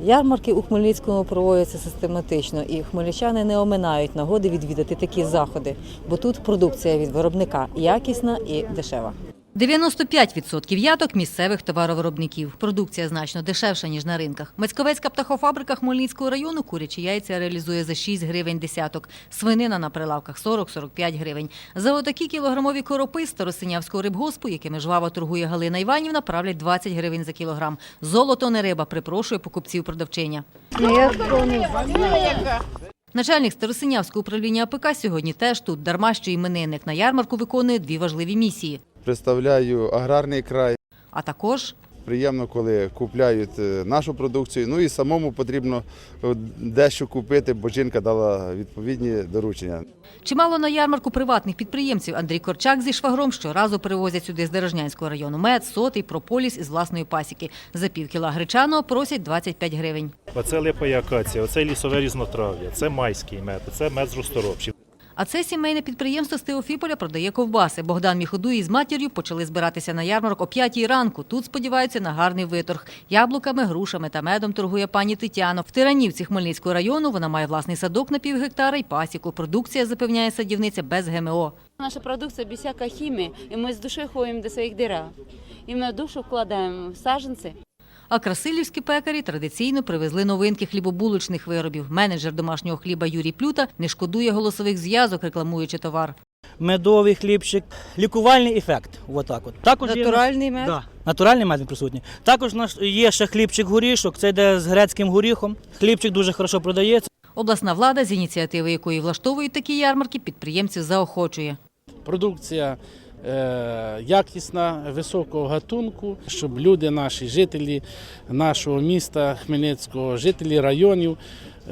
Ярмарки у Хмельницькому проводяться систематично, і хмельничани не оминають нагоди відвідати такі заходи, бо тут продукція від виробника якісна і дешева. 95% яток місцевих товаровиробників. Продукція значно дешевша, ніж на ринках. Мацьковецька птахофабрика Хмельницького району курячі яйця реалізує за 6 гривень десяток. Свинина на прилавках 40-45 гривень. За отакі кілограмові коропи Старосинявського рибгоспу, якими жваво торгує Галина Іванівна, правлять 20 гривень за кілограм. Золото не риба, припрошує покупців продавчиня. Начальник Старосинявського управління АПК сьогодні теж тут, дарма що іменинник на ярмарку виконує дві важливі місії. Представляю аграрний край. А також Приємно, коли купляють е, нашу продукцію. Ну і самому потрібно е, дещо купити, бо жінка дала відповідні доручення. Чимало на ярмарку приватних підприємців Андрій Корчак зі швагром щоразу привозять сюди з Дережнянського району мед, сотий, прополіс із власної пасіки. За пів кіла гречаного просять 25 гривень. Оце липа акація, оце лісове різнотрав'я, це майський мед, це мед з розторопшів. А це сімейне підприємство з Теофіполя продає ковбаси. Богдан Міходуй із матір'ю почали збиратися на ярмарок о п'ятій ранку. Тут сподіваються на гарний виторг. Яблуками, грушами та медом торгує пані Тетяно. В Тиранівці Хмельницького району вона має власний садок на пів гектара і пасіку. Продукція запевняє садівниця без ГМО. Наша продукція без всякої хімії, і ми з душою ходимо до своїх дерев. І ми душу вкладаємо в саджанці. А красилівські пекарі традиційно привезли новинки хлібобулочних виробів. Менеджер домашнього хліба Юрій Плюта не шкодує голосових зв'язок, рекламуючи товар. медовий хлібчик, лікувальний ефект. Отак от. Також є- Натуральний мед? Да, натуральний мед присутній. Також наш є ще хлібчик горішок, це йде з грецьким горіхом. Хлібчик дуже хорошо продається. Обласна влада, з ініціативи якої влаштовують такі ярмарки, підприємців заохочує. Продукція якісна, високого гатунку, щоб люди, наші жителі нашого міста Хмельницького, жителі районів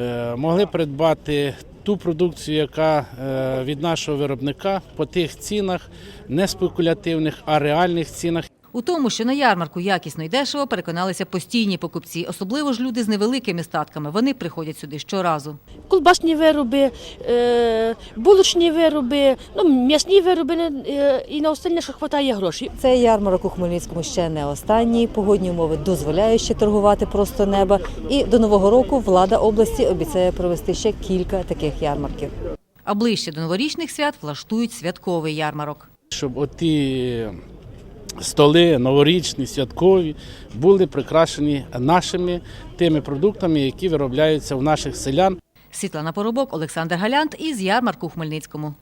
е, могли придбати ту продукцію, яка е, від нашого виробника по тих цінах, не спекулятивних, а реальних цінах. У тому, що на ярмарку якісно і дешево, переконалися постійні покупці, особливо ж люди з невеликими статками. Вони приходять сюди щоразу. колбасні вироби, е, булочні вироби, ну, м'ясні вироби е, і на останнє, що вистачає грошей. Цей ярмарок у Хмельницькому ще не останній. Погодні умови дозволяють ще торгувати просто неба. І до нового року влада області обіцяє провести ще кілька таких ярмарків. А ближче до новорічних свят влаштують святковий ярмарок. щоб оті столи новорічні, святкові були прикрашені нашими тими продуктами, які виробляються в наших селян. Світлана Поробок, Олександр Галянт із ярмарку Хмельницькому.